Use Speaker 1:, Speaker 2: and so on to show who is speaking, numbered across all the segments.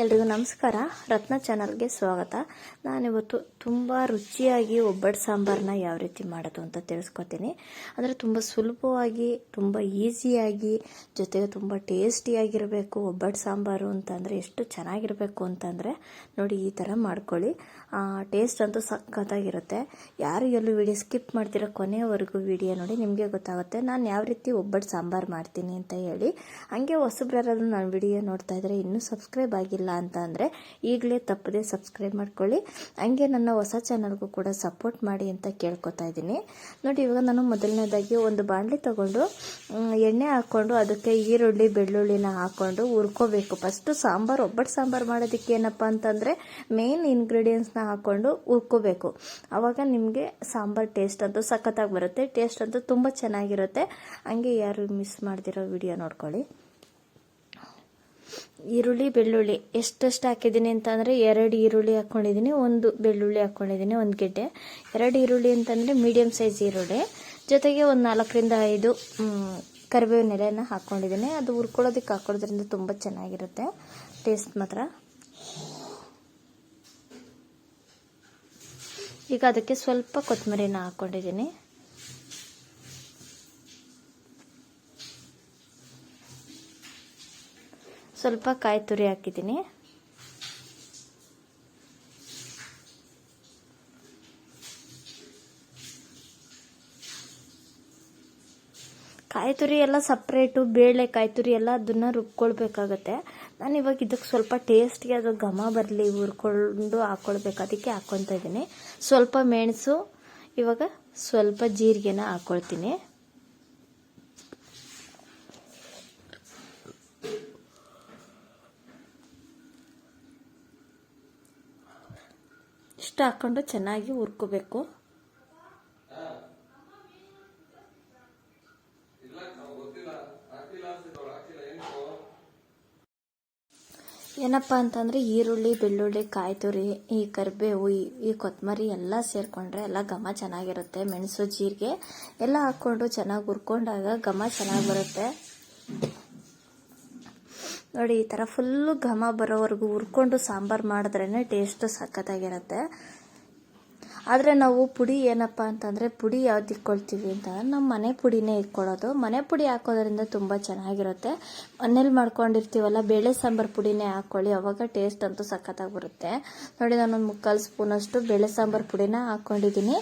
Speaker 1: ಎಲ್ರಿಗೂ ನಮಸ್ಕಾರ. ರತ್ನ ಚಾನಲ್ಗೆ ಸ್ವಾಗತ. ನಾನಿವತ್ತು ತುಂಬ ರುಚಿಯಾಗಿ ಒಬ್ಬಟ್ಟು ಸಾಂಬಾರನ್ನ ಯಾವ ರೀತಿ ಮಾಡೋದು ಅಂತ ತಿಳಿಸ್ಕೊತೀನಿ. ಅಂದರೆ ತುಂಬ ಸುಲಭವಾಗಿ, ತುಂಬ ಈಸಿಯಾಗಿ, ಜೊತೆಗೆ ತುಂಬ ಟೇಸ್ಟಿಯಾಗಿರಬೇಕು ಒಬ್ಬಟ್ಟು ಸಾಂಬಾರು ಅಂತಂದರೆ ಎಷ್ಟು ಚೆನ್ನಾಗಿರಬೇಕು ಅಂತಂದರೆ ನೋಡಿ ಈ ಥರ ಮಾಡ್ಕೊಳ್ಳಿ. ಟೇಸ್ಟ್ ಅಂತೂ ಸಖತ್ತಾಗಿರುತ್ತೆ. ಯಾರು ಎಲ್ಲೂ ವಿಡಿಯೋ ಸ್ಕಿಪ್ ಮಾಡ್ತಿರೋ ಕೊನೆಯವರೆಗೂ ವಿಡಿಯೋ ನೋಡಿ ನಿಮಗೆ ಗೊತ್ತಾಗುತ್ತೆ ನಾನು ಯಾವ ರೀತಿ ಒಬ್ಬಟ್ಟು ಸಾಂಬಾರು ಮಾಡ್ತೀನಿ ಅಂತ ಹೇಳಿ. ಹಾಗೆ ಹೊಸಬ್ರಾದ್ರು ನಾನು ವಿಡಿಯೋ ನೋಡ್ತಾ ಇದ್ದರೆ ಇನ್ನೂ ಸಬ್ಸ್ಕ್ರೈಬ್ ಆಗಿಲ್ಲ ಅಂತ ಅಂದರೆ ಈಗಲೇ ತಪ್ಪದೆ ಸಬ್ಸ್ಕ್ರೈಬ್ ಮಾಡ್ಕೊಳ್ಳಿ. ಹಂಗೆ ನನ್ನ ಹೊಸ ಚಾನಲ್ಗೂ ಕೂಡ ಸಪೋರ್ಟ್ ಮಾಡಿ ಅಂತ ಕೇಳ್ಕೊತಾ ಇದ್ದೀನಿ. ನೋಡಿ, ಇವಾಗ ನಾನು ಮೊದಲನೇದಾಗಿ ಒಂದು ಬಾಣಲಿ ತಗೊಂಡು ಎಣ್ಣೆ ಹಾಕ್ಕೊಂಡು ಅದಕ್ಕೆ ಈರುಳ್ಳಿ, ಬೆಳ್ಳುಳ್ಳಿನ ಹಾಕ್ಕೊಂಡು ಹುರ್ಕೋಬೇಕು. ಫಸ್ಟು ಸಾಂಬಾರು ಒಬ್ಬಟ್ಟು ಸಾಂಬಾರು ಮಾಡೋದಕ್ಕೆ ಏನಪ್ಪ ಅಂತಂದರೆ ಮೇನ್ ಇಂಗ್ರೀಡಿಯೆಂಟ್ಸ್ನ ಹಾಕ್ಕೊಂಡು ಹುರ್ಕೋಬೇಕು. ಆವಾಗ ನಿಮಗೆ ಸಾಂಬಾರು ಟೇಸ್ಟ್ ಅಂತೂ ಸಖತ್ತಾಗಿ ಬರುತ್ತೆ ಟೇಸ್ಟ್ ಅಂತೂ ತುಂಬ ಚೆನ್ನಾಗಿರುತ್ತೆ. ಹಂಗೆ ಯಾರು ಮಿಸ್ ಮಾಡ್ದಿರೋ ವಿಡಿಯೋ ನೋಡ್ಕೊಳ್ಳಿ. ಈರುಳ್ಳಿ, ಬೆಳ್ಳುಳ್ಳಿ. ಎಷ್ಟೆಷ್ಟು ಹಾಕಿದ್ದೀನಿ ಅಂತಂದರೆ ಎರಡು ಈರುಳ್ಳಿ ಹಾಕ್ಕೊಂಡಿದ್ದೀನಿ ಒಂದು ಬೆಳ್ಳುಳ್ಳಿ ಹಾಕ್ಕೊಂಡಿದ್ದೀನಿ ಒಂದು ಗೆಡ್ಡೆ. ಎರಡು ಈರುಳ್ಳಿ ಅಂತಂದರೆ ಮೀಡಿಯಮ್ ಸೈಜ್ ಈರುಳ್ಳಿ. ಜೊತೆಗೆ ಒಂದು ನಾಲ್ಕರಿಂದ ಐದು ಕರಿಬೇವಿನ ಎಲೆಯನ್ನು ಹಾಕ್ಕೊಂಡಿದ್ದೀನಿ ಅದು ಹುರ್ಕೊಳ್ಳೋದಕ್ಕೆ ಹಾಕೊಳ್ಳೋದ್ರಿಂದ ತುಂಬ ಚೆನ್ನಾಗಿರುತ್ತೆ. ಟೇಸ್ಟ್ ಮಾತ್ರ. ಈಗ ಅದಕ್ಕೆ ಸ್ವಲ್ಪ ಕೊತ್ತಂಬರಿನ ಹಾಕ್ಕೊಂಡಿದ್ದೀನಿ ಸ್ವಲ್ಪ ಕಾಯಿ ತುರಿ ಹಾಕಿದ್ದೀನಿ. ಕಾಯಿ ತುರಿ ಎಲ್ಲ ಸಪ್ರೇಟು, ಬೇಳೆ ಕಾಯಿ ತುರಿ ಎಲ್ಲ ಅದನ್ನು ರುಬ್ಕೊಳ್ಬೇಕಾಗತ್ತೆ. ನಾನು ಇವಾಗ ಇದಕ್ಕೆ ಸ್ವಲ್ಪ ಟೇಸ್ಟ್ಗೆ ಅದು ಘಮ ಬರಲಿ, ಹುರ್ಕೊಂಡು ಹಾಕ್ಕೊಳ್ಬೇಕು ಅದಕ್ಕೆ ಹಾಕ್ಕೊತಾ ಇದ್ದೀನಿ. ಸ್ವಲ್ಪ ಮೆಣಸು, ಇವಾಗ ಸ್ವಲ್ಪ ಜೀರಿಗೆನ ಹಾಕ್ಕೊಳ್ತೀನಿ ಇಷ್ಟು ಹಾಕ್ಕೊಂಡು ಚೆನ್ನಾಗಿ ಹುರ್ಕೋಬೇಕು. ಏನಪ್ಪ ಅಂತಂದರೆ ಈರುಳ್ಳಿ, ಬೆಳ್ಳುಳ್ಳಿ ಕಾಯಿ ತುರಿ ಈ ಕರಿಬೇವು, ಈ ಕೊತ್ತಂಬರಿ ಎಲ್ಲ ಸೇರಿಕೊಂಡ್ರೆ ಎಲ್ಲ ಘಮ ಚೆನ್ನಾಗಿರುತ್ತೆ. ಮೆಣಸು, ಜೀರಿಗೆ ಎಲ್ಲ ಹಾಕ್ಕೊಂಡು ಚೆನ್ನಾಗಿ ಹುರ್ಕೊಂಡಾಗ ಘಮ ಚೆನ್ನಾಗಿ ಬರುತ್ತೆ. ನೋಡಿ, ಈ ಥರ ಫುಲ್ಲು ಘಮ ಬರೋವರೆಗೂ ಹುರ್ಕೊಂಡು ಸಾಂಬಾರು ಮಾಡಿದ್ರೇ ಟೇಸ್ಟ್ ಸಖತ್ತಾಗಿರುತ್ತೆ. ಆದರೆ ನಾವು ಪುಡಿ ಏನಪ್ಪ ಅಂತಂದರೆ, ಪುಡಿ ಯಾವ್ದು ಇಟ್ಕೊಳ್ತೀವಿ ಅಂತ ನಮ್ಮ ಮನೆ ಪುಡಿನೇ ಇಟ್ಕೊಳ್ಳೋದು ಮನೆ ಪುಡಿ ಹಾಕೋದ್ರಿಂದ ತುಂಬ ಚೆನ್ನಾಗಿರುತ್ತೆ. ಮನೇಲಿ ಮಾಡ್ಕೊಂಡಿರ್ತೀವಲ್ಲ, ಬೇಳೆ ಸಾಂಬಾರು ಪುಡಿನೇ ಹಾಕ್ಕೊಳ್ಳಿ ಅವಾಗ ಟೇಸ್ಟ್ ಅಂತೂ ಸಖತ್ತಾಗಿ ಬರುತ್ತೆ ನೋಡಿ ನಾನೊಂದು ಮುಕ್ಕಾಲು ಸ್ಪೂನಷ್ಟು ಬೇಳೆ ಸಾಂಬಾರು ಪುಡಿನ ಹಾಕ್ಕೊಂಡಿದ್ದೀನಿ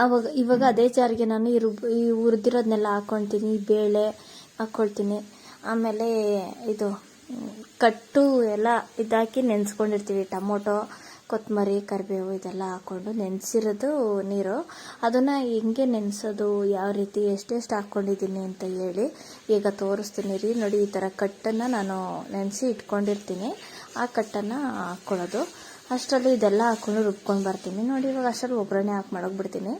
Speaker 1: ಆವಾಗ ಇವಾಗ ಅದೇ ಜಾರಿಗೆ ನಾನು ಈ ಈ ಹುರಿದಿರೋದನ್ನೆಲ್ಲ ಹಾಕ್ಕೊಳ್ತೀನಿ ಬೇಳೆ ಹಾಕ್ಕೊಳ್ತೀನಿ ಆಮೇಲೆ ಇದು, ಕಟ್ಟು ಎಲ್ಲ ಇದಾಕಿ ನೆನೆಸ್ಕೊಂಡಿರ್ತೀವಿ. ಟೊಮೊಟೊ ಕೊತ್ತಂಬರಿ ಕರಿಬೇವು ಇದೆಲ್ಲ ಹಾಕ್ಕೊಂಡು ನೆನೆಸಿರೋದು ನೀರು. ಅದನ್ನು ಹೆಂಗೆ ನೆನೆಸೋದು, ಯಾವ ರೀತಿ, ಎಷ್ಟೆಷ್ಟು ಹಾಕ್ಕೊಂಡಿದ್ದೀನಿ ಅಂತ ಹೇಳಿ ಈಗ ತೋರಿಸ್ತೀನಿ ರೀ. ನೋಡಿ, ಈ ಥರ ಕಟ್ಟನ್ನು ನಾನು ನೆನೆಸಿ ಇಟ್ಕೊಂಡಿರ್ತೀನಿ. ಆ ಕಟ್ಟನ್ನು ಹಾಕ್ಕೊಳ್ಳೋದು. ಅಷ್ಟರಲ್ಲಿ ಇದೆಲ್ಲ ಹಾಕ್ಕೊಂಡು ರುಬ್ಕೊಂಡು ಬರ್ತೀನಿ. ನೋಡಿ, ಇವಾಗ ಅಷ್ಟರಲ್ಲಿ ಒಗ್ಗರಣೆ ಹಾಕಿ ಮಾಡೋಗ್ಬಿಡ್ತೀನಿ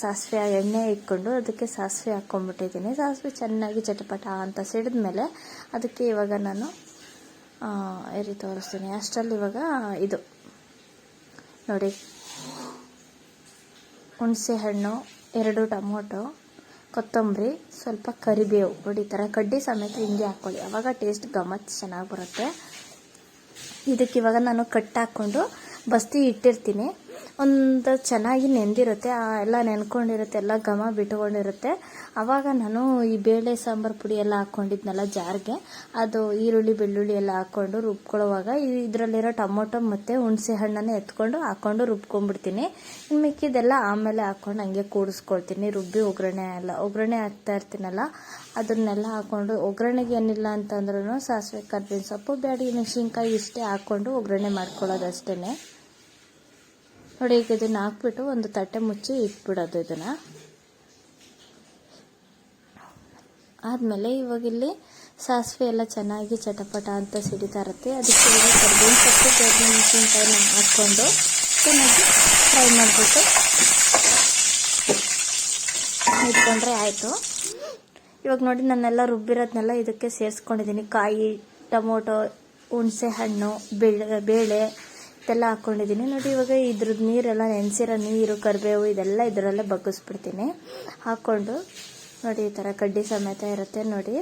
Speaker 1: ಸಾಸಿವೆ ಎಣ್ಣೆ ಇಟ್ಕೊಂಡು ಅದಕ್ಕೆ ಸಾಸಿವೆ ಹಾಕ್ಕೊಂಡ್ಬಿಟ್ಟಿದ್ದೀನಿ. ಸಾಸಿವೆ ಚೆನ್ನಾಗಿ ಚಟಪಟ ಅಂತ ಸಿಡಿದ್ಮೇಲೆ ಅದಕ್ಕೆ ಇವಾಗ ನಾನು ಎರಿ ತೋರಿಸ್ತೀನಿ. ಅಷ್ಟರಲ್ಲಿ ಇವಾಗ ಇದು. ನೋಡಿ ಹುಣಸೆ ಹಣ್ಣು ಎರಡು ಟೊಮೊಟೊ, ಕೊತ್ತಂಬರಿ, ಸ್ವಲ್ಪ ಕರಿಬೇವು. ನೋಡಿ, ಈ ಥರ ಕಡ್ಡಿ ಸಮೇತ ಹಿಂಗೆ ಹಾಕ್ಕೊಳ್ಳಿ. ಅವಾಗ ಟೇಸ್ಟ್ ಗಮತ್ ಚೆನ್ನಾಗಿ ಬರುತ್ತೆ. ಇದಕ್ಕೆ ಇವಾಗ ನಾನು ಕಟ್ ಹಾಕ್ಕೊಂಡು ಬಸ್ತಿ ಇಟ್ಟಿರ್ತೀನಿ. ಒಂದು ಚೆನ್ನಾಗಿ ನೆಂದಿರುತ್ತೆ ಎಲ್ಲ ನೆನ್ಕೊಂಡಿರುತ್ತೆ, ಎಲ್ಲ ಘಮ ಬಿಟ್ಕೊಂಡಿರುತ್ತೆ. ಆವಾಗ ನಾನು ಈ ಬೇಳೆ ಸಾಂಬಾರು ಪುಡಿ ಎಲ್ಲ ಹಾಕ್ಕೊಂಡಿದ್ನಲ್ಲ ಜಾರ್ಗೆ, ಅದು ಈರುಳ್ಳಿ ಬೆಳ್ಳುಳ್ಳಿ ಎಲ್ಲ ಹಾಕ್ಕೊಂಡು ರುಬ್ಕೊಳ್ಳೋವಾಗ ಇದರಲ್ಲಿರೋ ಟೊಮೊಟೊ ಮತ್ತು ಹುಣಸೆ ಹಣ್ಣನ್ನು ಎತ್ಕೊಂಡು ಹಾಕ್ಕೊಂಡು ರುಬ್ಕೊಂಡ್ಬಿಡ್ತೀನಿ. ಇನ್ನು ಮಿಕ್ಕಿದೆಲ್ಲ ಆಮೇಲೆ ಹಾಕ್ಕೊಂಡು ಹಂಗೆ ಕೂಡಿಸ್ಕೊಳ್ತೀನಿ, ರುಬ್ಬಿ ಒಗ್ಗರಣೆ ಎಲ್ಲ. ಒಗ್ಗರಣೆ ಹಾಕ್ತಾ ಇರ್ತೀನಲ್ಲ, ಅದನ್ನೆಲ್ಲ ಹಾಕ್ಕೊಂಡು ಒಗ್ಗರಣೆಗೆ ಏನಿಲ್ಲ ಅಂತಂದ್ರೂ ಸಾಸಿವೆ, ಕರ್ಬೇವಿನ ಸೊಪ್ಪು ಬ್ಯಾಡಿ ಮೆಣಸಿನ್ಕಾಯಿ ಇಷ್ಟೇ ಹಾಕ್ಕೊಂಡು ಒಗ್ಗರಣೆ ಮಾಡ್ಕೊಳ್ಳೋದು ಅಷ್ಟೇ ನೋಡಿ, ಈಗ ಇದನ್ನು ಹಾಕ್ಬಿಟ್ಟು ಒಂದು ತಟ್ಟೆ ಮುಚ್ಚಿ ಇಟ್ಬಿಡೋದು ಇದನ್ನು. ಆದಮೇಲೆ ಇವಾಗ ಇಲ್ಲಿ ಸಾಸಿವೆ ಎಲ್ಲ ಚೆನ್ನಾಗಿ ಚಟಪಟ ಅಂತ ಸಿಡಿತಾ ಇರುತ್ತೆ. ಅದಕ್ಕೆ ಕರ್ಬೇವಿನ ಸೊಪ್ಪು ಕರ್ಬೇವಿನ ಮೆಣಸಿನ್ಕಾಯಿನ ಹಾಕ್ಕೊಂಡು ಚೆನ್ನಾಗಿ ಫ್ರೈ ಮಾಡಿಬಿಟ್ಟು ಇಟ್ಕೊಂಡ್ರೆ ಆಯಿತು. ಇವಾಗ ನೋಡಿ ನಾನೆಲ್ಲ ರುಬ್ಬಿರೋದನ್ನೆಲ್ಲ ಇದಕ್ಕೆ ಸೇರಿಸ್ಕೊಂಡಿದ್ದೀನಿ. ಕಾಯಿ, ಟೊಮೊಟೊ ಹುಣಸೆ ಹಣ್ಣು ಬೇಳೆ ಇದೆಲ್ಲ ಹಾಕ್ಕೊಂಡಿದ್ದೀನಿ ನೋಡಿ, ಇವಾಗ ಇದ್ರದ್ದು ನೀರೆಲ್ಲ ನೆನೆಸಿರೋ ನೀರು, ಕರಿಬೇವು ಇದೆಲ್ಲ ಇದರಲ್ಲೇ ಬಗ್ಗಿಸ್ಬಿಡ್ತೀನಿ. ಹಾಕ್ಕೊಂಡು ನೋಡಿ, ಈ ಥರ ಕಡ್ಡಿ ಸಮೇತ ಇರುತ್ತೆ ನೋಡಿ.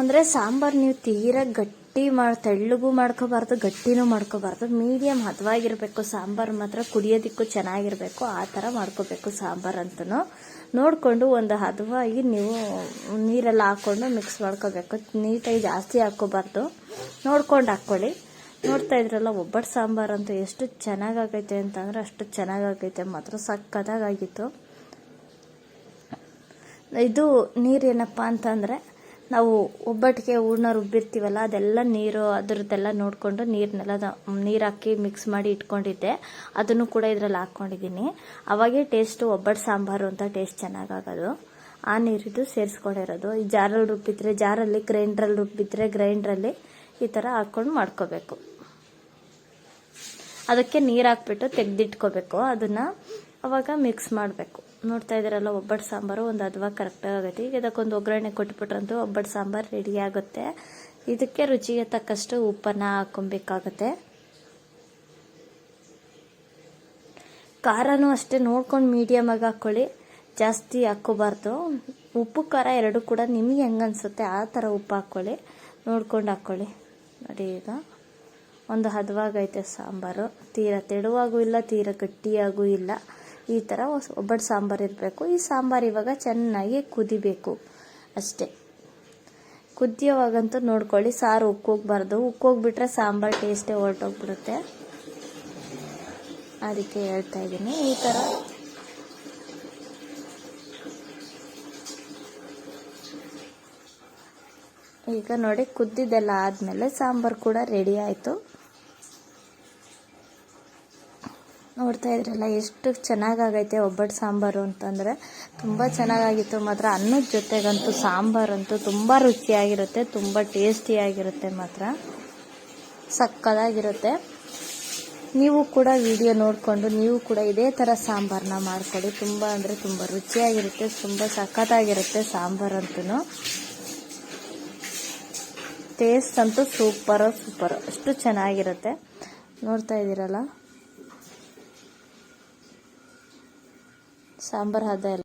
Speaker 1: ಅಂದರೆ ಸಾಂಬಾರು ನೀವು ತೀರಾ ಗಟ್ಟಿ ಮಾಡಿ, ತೆಳ್ಳಗೂ ಮಾಡ್ಕೋಬಾರ್ದು, ಗಟ್ಟಿನೂ ಮಾಡ್ಕೋಬಾರ್ದು. ಮೀಡಿಯಮ್ ಹದವಾಗಿರಬೇಕು. ಸಾಂಬಾರು ಮಾತ್ರ ಕುಡಿಯೋದಕ್ಕೂ ಚೆನ್ನಾಗಿರಬೇಕು. ಆ ಥರ ಮಾಡ್ಕೋಬೇಕು ಸಾಂಬಾರು ಅಂತೂ ನೋಡಿಕೊಂಡು ಒಂದು ಹದವಾಗಿ ನೀವು ನೀರೆಲ್ಲ ಹಾಕ್ಕೊಂಡು ಮಿಕ್ಸ್ ಮಾಡ್ಕೋಬೇಕು. ನೀಟಾಗಿ ಜಾಸ್ತಿ ಹಾಕ್ಕೋಬಾರ್ದು. ನೋಡ್ಕೊಂಡು ಹಾಕ್ಕೊಳ್ಳಿ. ನೋಡ್ತಾ ಇದ್ರಲ್ಲ, ಒಬ್ಬಟ್ಟು ಸಾಂಬಾರು ಅಂತೂ ಎಷ್ಟು ಚೆನ್ನಾಗಾಗೈತೆ ಅಂತಂದರೆ ಅಷ್ಟು ಚೆನ್ನಾಗಾಗೈತೆ, ಮಾತ್ರ ಸಕ್ಕತ್ತಾಗಾಗಿತ್ತು ಇದು ನೀರು ಏನಪ್ಪ ಅಂತಂದರೆ, ನಾವು ಒಬ್ಬಟ್ಟಿಗೆ ಹೂರ್ಣ ರುಬ್ಬಿರ್ತೀವಲ್ಲ ಅದೆಲ್ಲ ನೀರು, ಅದರದ್ದೆಲ್ಲ ನೋಡಿಕೊಂಡು ನೀರನ್ನೆಲ್ಲ ನೀರು ಹಾಕಿ ಮಿಕ್ಸ್ ಮಾಡಿ ಇಟ್ಕೊಂಡಿದ್ದೆ. ಅದನ್ನು ಕೂಡ ಇದರಲ್ಲಿ ಹಾಕ್ಕೊಂಡಿದ್ದೀನಿ ಅವಾಗೇ ಟೇಸ್ಟು ಒಬ್ಬಟ್ಟು ಸಾಂಬಾರು ಅಂತ ಟೇಸ್ಟ್ ಚೆನ್ನಾಗಾಗೋದು. ಆ ನೀರಿದ್ದು ಸೇರಿಸ್ಕೊಂಡಿರೋದು. ಈ ಜಾರಲ್ಲಿ ರುಬ್ಬಿದ್ರೆ, ಜಾರಲ್ಲಿ ಗ್ರೈಂಡ್ರಲ್ಲಿ ರುಬ್ಬಿದ್ರೆ ಗ್ರೈಂಡ್ರಲ್ಲಿ ಈ ಥರ ಹಾಕ್ಕೊಂಡು ಮಾಡ್ಕೋಬೇಕು. ಅದಕ್ಕೆ ನೀರು ಹಾಕ್ಬಿಟ್ಟು ತೆಗೆದಿಟ್ಕೋಬೇಕು. ಅದನ್ನು ಅವಾಗ ಮಿಕ್ಸ್ ಮಾಡಬೇಕು. ನೋಡ್ತಾ ಇದ್ದೀರಲ್ಲ ಒಬ್ಬಟ್ಟು ಸಾಂಬಾರು ಒಂದು ಅದ್ವಾಗ ಕರೆಕ್ಟಾಗಿ ಆಗುತ್ತೆ. ಈಗ ಇದಕ್ಕೊಂದು ಒಗ್ಗರಣೆ ಕೊಟ್ಬಿಟ್ರಂತೂ ಒಬ್ಬಟ್ಟು ಸಾಂಬಾರು ರೆಡಿ ಆಗುತ್ತೆ. ಇದಕ್ಕೆ ರುಚಿಗೆ ತಕ್ಕಷ್ಟು ಉಪ್ಪನ್ನು ಹಾಕೊಬೇಕಾಗತ್ತೆ ಖಾರನೂ ಅಷ್ಟೇ, ನೋಡ್ಕೊಂಡು ಮೀಡಿಯಮಾಗಿ ಹಾಕ್ಕೊಳ್ಳಿ ಜಾಸ್ತಿ ಹಾಕ್ಕೋಬಾರ್ದು. ಉಪ್ಪು ಖಾರ ಎರಡೂ ಕೂಡ ನಿಮಗೆ ಹೆಂಗೆ ಅನಿಸುತ್ತೆ, ಆ ಥರ ಉಪ್ಪು ಹಾಕ್ಕೊಳ್ಳಿ ನೋಡ್ಕೊಂಡು ಹಾಕ್ಕೊಳ್ಳಿ ನೋಡಿ ಈಗ. ಒಂದು ಹದವಾಗೈತೆ ಸಾಂಬಾರು. ತೀರ ತೆಳುವಾಗೂ ಇಲ್ಲ, ತೀರ ಗಟ್ಟಿಯಾಗೂ ಇಲ್ಲ. ಈ ಥರ ಒಬ್ಬಟ್ಟು ಸಾಂಬಾರು ಇರಬೇಕು. ಈ ಸಾಂಬಾರು ಇವಾಗ ಚೆನ್ನಾಗಿ ಕುದಿಬೇಕು. ಅಷ್ಟೇ. ಕುದಿಯೋವಾಗಂತೂ ನೋಡ್ಕೊಳ್ಳಿ, ಸಾರು ಉಕ್ಕೋಗ್ಬಾರ್ದು. ಉಕ್ಕೋಗ್ಬಿಟ್ರೆ ಸಾಂಬಾರು ಟೇಸ್ಟೇ ಹೊರಟೋಗ್ಬಿಡುತ್ತೆ. ಅದಕ್ಕೆ ಹೇಳ್ತಾ ಇದ್ದೀನಿ. ಈ ಥರ ಈಗ ನೋಡಿ ಕುದ್ದಿದ್ದೆಲ್ಲ ಆದಮೇಲೆ ಸಾಂಬಾರು ಕೂಡ ರೆಡಿ ಆಯಿತು. ನೋಡ್ತಾ ಇದ್ರಲ್ಲ ಎಷ್ಟು ಚೆನ್ನಾಗಾಗೈತೆ ಒಬ್ಬಟ್ಟು ಸಾಂಬಾರು ಅಂತಂದರೆ. ತುಂಬ ಚೆನ್ನಾಗಾಗಿತ್ತು. ಮಾತ್ರ ಅನ್ನದ ಜೊತೆಗಂತೂ ಸಾಂಬಾರಂತೂ ತುಂಬ ರುಚಿಯಾಗಿರುತ್ತೆ, ತುಂಬ ಟೇಸ್ಟಿಯಾಗಿರುತ್ತೆ ಮಾತ್ರ. ಸಕ್ಕದಾಗಿರುತ್ತೆ. ನೀವು ಕೂಡ ವಿಡಿಯೋ ನೋಡಿಕೊಂಡು ನೀವು ಕೂಡ ಇದೇ ಥರ ಸಾಂಬಾರನ್ನ ಮಾಡ್ಕೊಳ್ಳಿ. ತುಂಬ ಅಂದರೆ ತುಂಬ ರುಚಿಯಾಗಿರುತ್ತೆ, ತುಂಬ ಸಖತ್ತಾಗಿರುತ್ತೆ ಸಾಂಬಾರಂತೂ ಟೇಸ್ಟ್ ಅಂತೂ ಸೂಪರ್ ಸೂಪರ್ ಅಷ್ಟು ಚೆನ್ನಾಗಿರುತ್ತೆ. ನೋಡ್ತಾ ಇದ್ದೀರಲ್ಲ? ಸಾಂಬಾರು ಎಲ್ಲ